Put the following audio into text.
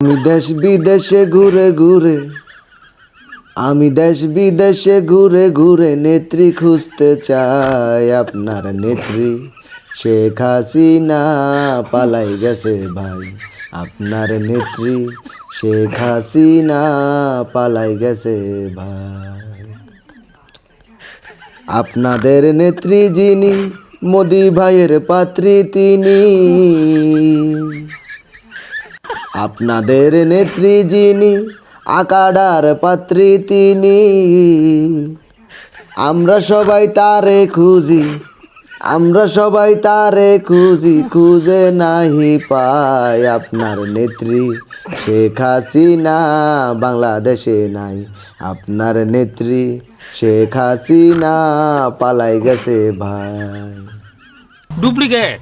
আমি দেশ বিদেশে ঘুরে ঘুরে, আমি দেশ বিদেশে ঘুরে ঘুরে নেত্রী খুঁজতে চাই আপনার নেত্রী। শেখ হাসিনা পালাই গেছে ভাই, আপনার নেত্রী। শেখ হাসিনা পালাই গেছে ভাই। আপনাদের নেত্রী যিনি, মোদি ভাইয়ের পাত্রী তিনি। আপনাদের নেত্রী যিনি, আকাডার পাত্রী তিনি। আমরা সবাই তারে খুঁজি, আমরা সবাই তারে খুঁজি, খুঁজে নাহি পাই আপনার নেত্রী। শেখ হাসিনা বাংলাদেশে নাই, আপনার নেত্রী শেখ হাসিনা পালাই গেছে ভাই। ডুপ্লিকেট